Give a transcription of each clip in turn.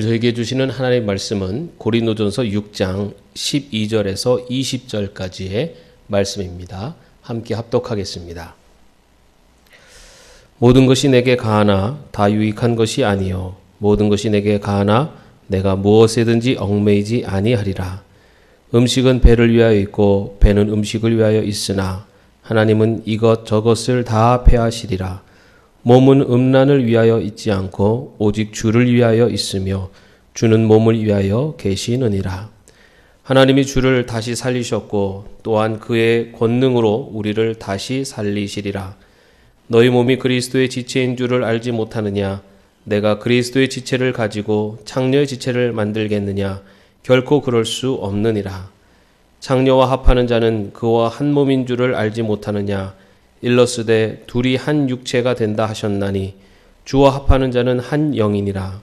오늘 저에게 주시는 하나님의 말씀은 고린도전서 6장 12절에서 20절까지의 말씀입니다. 함께 합독하겠습니다. 모든 것이 내게 가하나 다 유익한 것이 아니요 모든 것이 내게 가하나 내가 무엇에든지 얽매이지 아니하리라. 음식은 배를 위하여 있고 배는 음식을 위하여 있으나 하나님은 이것 저것을 다 폐하시리라. 몸은 음란을 위하여 있지 않고 오직 주를 위하여 있으며 주는 몸을 위하여 계시느니라. 하나님이 주를 다시 살리셨고 또한 그의 권능으로 우리를 다시 살리시리라. 너희 몸이 그리스도의 지체인 줄을 알지 못하느냐? 내가 그리스도의 지체를 가지고 창녀의 지체를 만들겠느냐? 결코 그럴 수 없느니라. 창녀와 합하는 자는 그와 한 몸인 줄을 알지 못하느냐? 일러스되 둘이 한 육체가 된다 하셨나니 주와 합하는 자는 한 영이니라.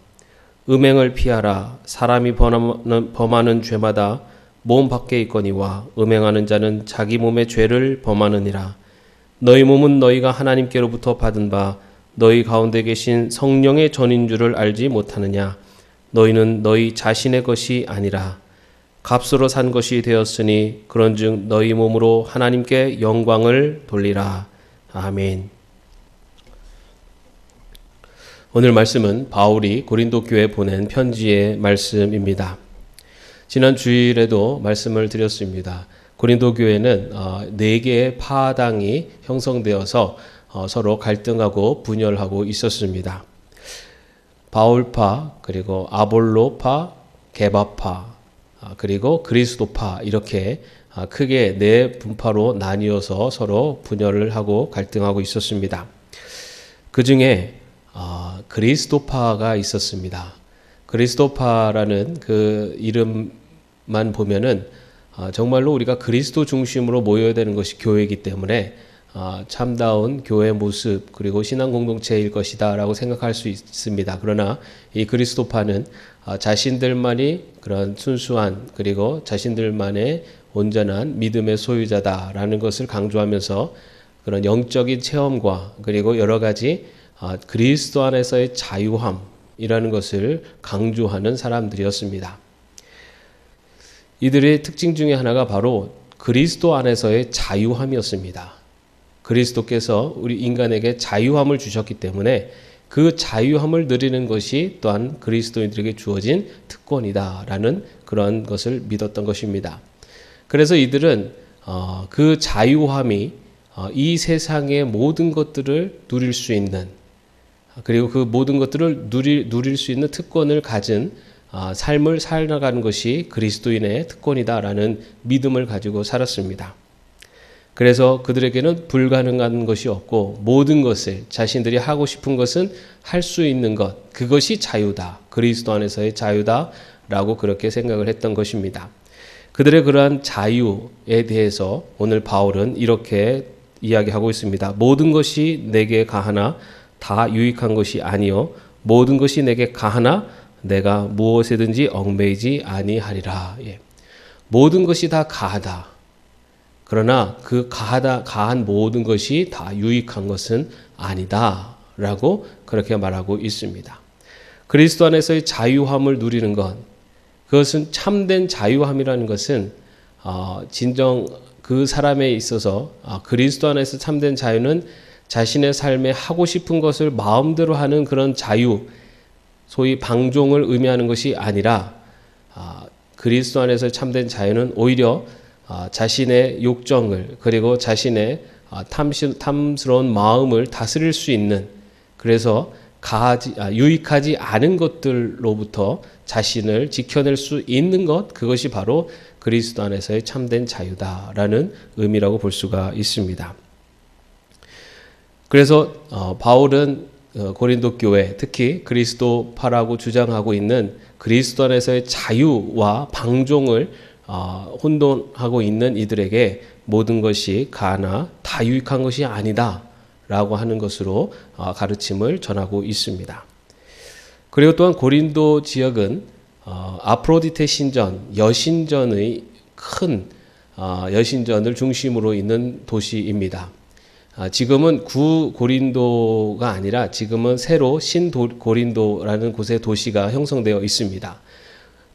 음행을 피하라. 사람이 범하는, 범하는 죄마다 몸 밖에 있거니와 음행하는 자는 자기 몸의 죄를 범하느니라. 너희 몸은 너희가 하나님께로부터 받은 바 너희 가운데 계신 성령의 전인 줄을 알지 못하느냐. 너희는 너희 자신의 것이 아니라 값으로 산 것이 되었으니 그런즉 너희 몸으로 하나님께 영광을 돌리라. 아멘. 오늘 말씀은 바울이 고린도 교회에 보낸 편지의 말씀입니다. 지난 주일에도 말씀을 드렸습니다. 고린도 교회는 어, 네 개의 파당이 형성되어서 어, 서로 갈등하고 분열하고 있었습니다. 바울파 그리고 아볼로파, 게바파 아, 그리고 그리스도파 이렇게 아, 크게 네 분파로 나뉘어서 서로 분열을 하고 갈등하고 있었습니다. 그 중에 아, 그리스도파가 있었습니다. 그리스도파라는 그 이름만 보면은 아, 정말로 우리가 그리스도 중심으로 모여야 되는 것이 교회이기 때문에 아, 참다운 교회 모습 그리고 신앙 공동체일 것이다라고 생각할 수 있습니다. 그러나 이 그리스도파는 아, 자신들만이 그런 순수한 그리고 자신들만의 온전한 믿음의 소유자다라는 것을 강조하면서 그런 영적인 체험과 그리고 여러 가지 아, 그리스도 안에서의 자유함이라는 것을 강조하는 사람들이었습니다. 이들의 특징 중에 하나가 바로 그리스도 안에서의 자유함이었습니다. 그리스도께서 우리 인간에게 자유함을 주셨기 때문에 그 자유함을 누리는 것이 또한 그리스도인들에게 주어진 특권이다라는 그런 것을 믿었던 것입니다. 그래서 이들은 어, 그 자유함이 어, 이 세상의 모든 것들을 누릴 수 있는 그리고 그 모든 것들을 누릴, 누릴 수 있는 특권을 가진 아, 삶을 살아가는 것이 그리스도인의 특권이다라는 믿음을 가지고 살았습니다. 그래서 그들에게는 불가능한 것이 없고 모든 것을 자신들이 하고 싶은 것은 할 수 있는 것 그것이 자유다 그리스도 안에서의 자유다라고 그렇게 생각을 했던 것입니다. 그들의 그러한 자유에 대해서 오늘 바울은 이렇게 이야기하고 있습니다. 모든 것이 내게 가하나 다 유익한 것이 아니요 모든 것이 내게 가하나 내가 무엇에든지 얽매이지 아니하리라. 예. 모든 것이 다 가하다. 그러나 그 가하다 가한 모든 것이 다 유익한 것은 아니다 라고 그렇게 말하고 있습니다. 그리스도 안에서의 자유함을 누리는 것 그것은 참된 자유함이라는 것은 어, 진정 그 사람에 있어서 아, 그리스도 안에서 참된 자유는 자신의 삶에 하고 싶은 것을 마음대로 하는 그런 자유, 소위 방종을 의미하는 것이 아니라 아, 그리스도 안에서 참된 자유는 오히려 아, 자신의 욕정을 그리고 자신의 아, 탐시, 탐스러운 마음을 다스릴 수 있는 그래서 가하지, 아, 유익하지 않은 것들로부터 자신을 지켜낼 수 있는 것 그것이 바로 그리스도 안에서의 참된 자유다라는 의미라고 볼 수가 있습니다. 그래서 어, 바울은 어, 고린도 교회 특히 그리스도파라고 주장하고 있는 그리스도 안에서의 자유와 방종을 어, 혼돈하고 있는 이들에게 모든 것이 가나 다 유익한 것이 아니다라고 하는 것으로 어, 가르침을 전하고 있습니다. 그리고 또한 고린도 지역은 어, 아프로디테 신전 여신전의 큰 어, 여신전을 중심으로 있는 도시입니다. 아, 지금은 구 고린도가 아니라 지금은 새로 신 고린도라는 곳에 도시가 형성되어 있습니다.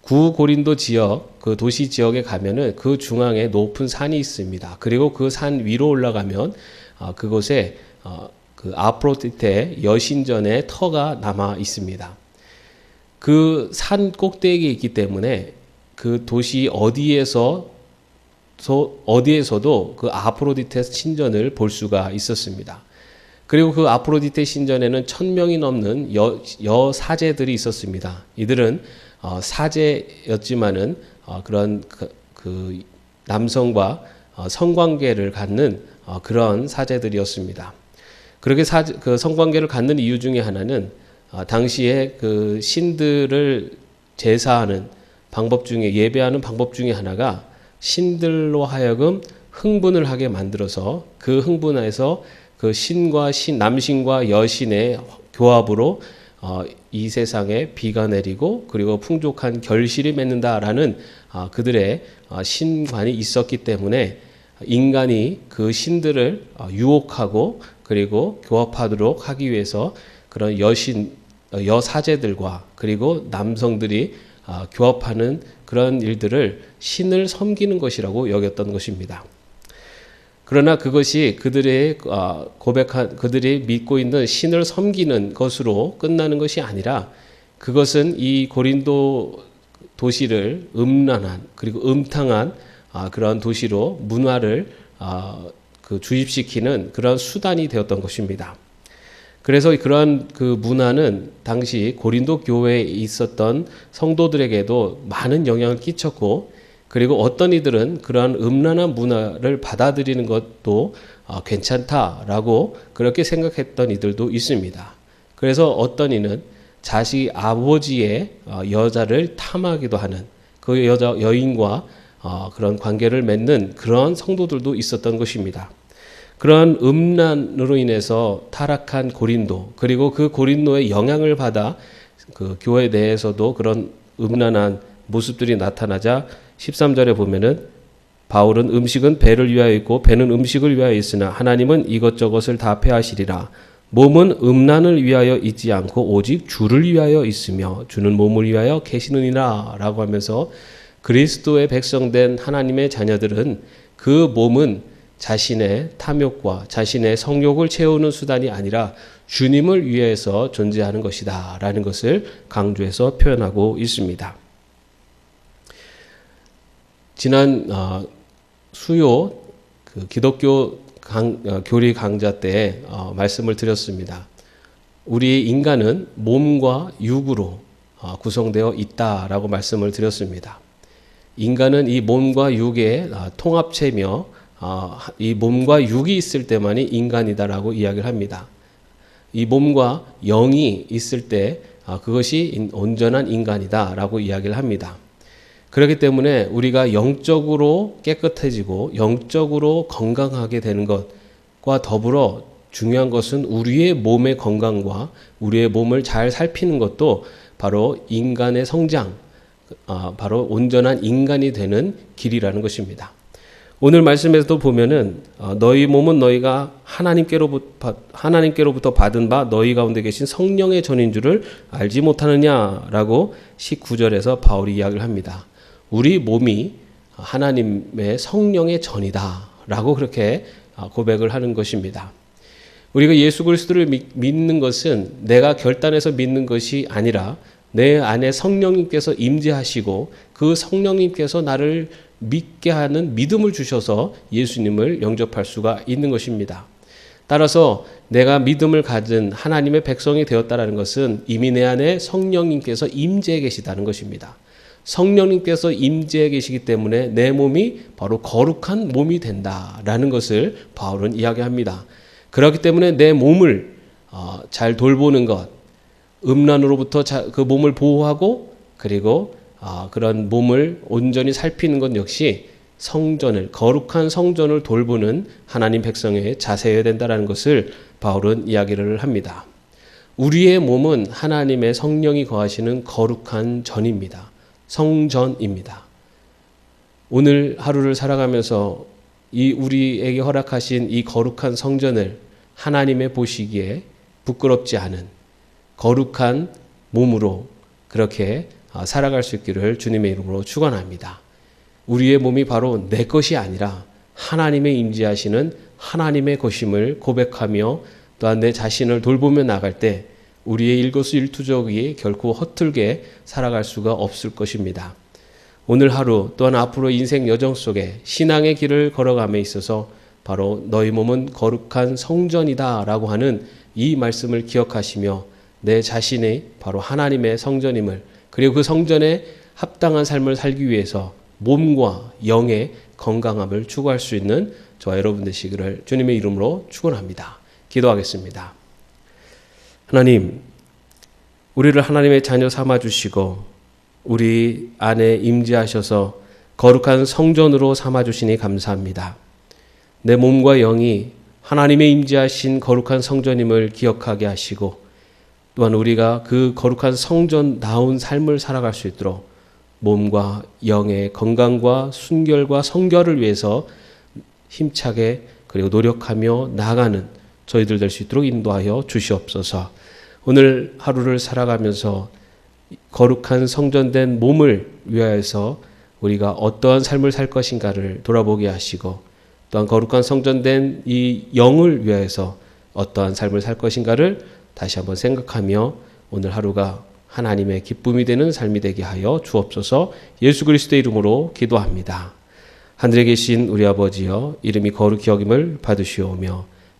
구 고린도 지역 그 도시 지역에 가면은 그 중앙에 높은 산이 있습니다. 그리고 그 산 위로 올라가면 아, 그곳에 어, 그 아프로디테 여신전의 터가 남아 있습니다. 그 산 꼭대기에 있기 때문에 그 도시 어디에서 어디에서도 그 아프로디테 신전을 볼 수가 있었습니다. 그리고 그 아프로디테 신전에는 천 명이 넘는 여, 여사제들이 있었습니다. 이들은 어, 사제였지만은 어, 그런 그, 그 남성과 어, 성관계를 갖는 어, 그런 사제들이었습니다. 그렇게 사, 그 성관계를 갖는 이유 중에 하나는 어, 당시에 그 신들을 제사하는 방법 중에 예배하는 방법 중에 하나가 신들로 하여금 흥분을 하게 만들어서 그 흥분에서 그 신과 신 남신과 여신의 교합으로 어, 이 세상에 비가 내리고 그리고 풍족한 결실이 맺는다라는 아, 그들의 아, 신관이 있었기 때문에 인간이 그 신들을 어, 유혹하고 그리고 교합하도록 하기 위해서 그런 여신 어, 여사제들과 그리고 남성들이 아, 교합하는 그런 일들을 신을 섬기는 것이라고 여겼던 것입니다. 그러나 그것이 그들의 아, 고백한 그들이 믿고 있는 신을 섬기는 것으로 끝나는 것이 아니라 그것은 이 고린도 도시를 음란한 그리고 음탕한 아, 그런 도시로 문화를 그 주입시키는 그런 수단이 되었던 것입니다. 그래서 그러한 그 문화는 당시 고린도 교회에 있었던 성도들에게도 많은 영향을 끼쳤고 그리고 어떤 이들은 그러한 음란한 문화를 받아들이는 것도 아, 괜찮다라고 그렇게 생각했던 이들도 있습니다. 그래서 어떤 이는 자식 아버지의 어, 여자를 탐하기도 하는 그 여자 여인과 어, 그런 관계를 맺는 그런 성도들도 있었던 것입니다. 그러한 음란으로 인해서 타락한 고린도 그리고 그 고린도의 영향을 받아 그 교회 내에서도 그런 음란한 모습들이 나타나자 13절에 보면은 바울은 음식은 배를 위하여 있고 배는 음식을 위하여 있으나 하나님은 이것저것을 다 폐하시리라. 몸은 음란을 위하여 있지 않고 오직 주를 위하여 있으며 주는 몸을 위하여 계시느니라 라고 하면서 그리스도의 백성된 하나님의 자녀들은 그 몸은 자신의 탐욕과 자신의 성욕을 채우는 수단이 아니라 주님을 위해서 존재하는 것이다 라는 것을 강조해서 표현하고 있습니다. 지난 어, 수요 그 기독교 강, 어, 교리 강좌 때 어, 말씀을 드렸습니다. 우리 인간은 몸과 육으로 어, 구성되어 있다라고 말씀을 드렸습니다. 인간은 이 몸과 육의 아, 통합체며 아, 이 몸과 육이 있을 때만이 인간이다라고 이야기를 합니다. 이 몸과 영이 있을 때 아, 그것이 인- 온전한 인간이다라고 이야기를 합니다. 그렇기 때문에 우리가 영적으로 깨끗해지고 영적으로 건강하게 되는 것과 더불어 중요한 것은 우리의 몸의 건강과 우리의 몸을 잘 살피는 것도 바로 인간의 성장, 아, 바로 온전한 인간이 되는 길이라는 것입니다. 오늘 말씀에서도 보면은 어, 너희 몸은 너희가 하나님께로부터 하나님께로부터 받은 바 너희 가운데 계신 성령의 전인 줄을 알지 못하느냐라고 19절에서 바울이 이야기를 합니다. 우리 몸이 하나님의 성령의 전이다라고 그렇게 아, 고백을 하는 것입니다. 우리가 예수 그리스도를 믿- 믿는 것은 내가 결단해서 믿는 것이 아니라 내 안에 성령님께서 임재하시고 그 성령님께서 나를 믿게 하는 믿음을 주셔서 예수님을 영접할 수가 있는 것입니다. 따라서 내가 믿음을 가진 하나님의 백성이 되었다라는 것은 이미 내 안에 성령님께서 임재해 계시다는 것입니다. 성령님께서 임재해 계시기 때문에 내 몸이 바로 거룩한 몸이 된다라는 것을 바울은 이야기합니다. 그렇기 때문에 내 몸을 어, 잘 돌보는 것, 음란으로부터 자- 그 몸을 보호하고 그리고 아, 그런 몸을 온전히 살피는 것 역시 성전을 거룩한 성전을 돌보는 하나님 백성의 자세여야 된다라는 것을 바울은 이야기를 합니다. 우리의 몸은 하나님의 성령이 거하시는 거룩한 전입니다. 성전입니다. 오늘 하루를 살아가면서 이 우리에게 허락하신 이 거룩한 성전을 하나님의 보시기에 부끄럽지 않은 거룩한 몸으로 그렇게 아, 살아갈 수 있기를 주님의 이름으로 축원합니다. 우리의 몸이 바로 내 것이 아니라 하나님의 임재하시는 하나님의 것임을 고백하며 또한 내 자신을 돌보며 나갈 때 우리의 일거수일투족이 결코 허틀게 살아갈 수가 없을 것입니다. 오늘 하루 또한 앞으로 인생 여정 속에 신앙의 길을 걸어감에 있어서 바로 너희 몸은 거룩한 성전이다라고 하는 이 말씀을 기억하시며 내 자신이 바로 하나님의 성전임을 그리고 그 성전에 합당한 삶을 살기 위해서 몸과 영의 건강함을 추구할 수 있는 저와 여러분 되시기를 주님의 이름으로 축원합니다. 기도하겠습니다. 하나님, 우리를 하나님의 자녀 삼아 주시고 우리 안에 임재하셔서 거룩한 성전으로 삼아 주시니 감사합니다. 내 몸과 영이 하나님의 임재하신 거룩한 성전임을 기억하게 하시고 또한 우리가 그 거룩한 성전다운 삶을 살아갈 수 있도록 몸과 영의 건강과 순결과 성결을 위해서 힘차게 그리고 노력하며 나아가는 저희들 될 수 있도록 인도하여 주시옵소서. 오늘 하루를 살아가면서 거룩한 성전된 몸을 위하여서 우리가 어떠한 삶을 살 것인가를 돌아보게 하시고 또한 거룩한 성전된 이 영을 위하여서 어떠한 삶을 살 것인가를 다시 한번 생각하며 오늘 하루가 하나님의 기쁨이 되는 삶이 되게 하여 주옵소서 예수 그리스도의 이름으로 기도합니다. 하늘에 계신 우리 아버지여 이름이 거룩히 여김을 받으시오며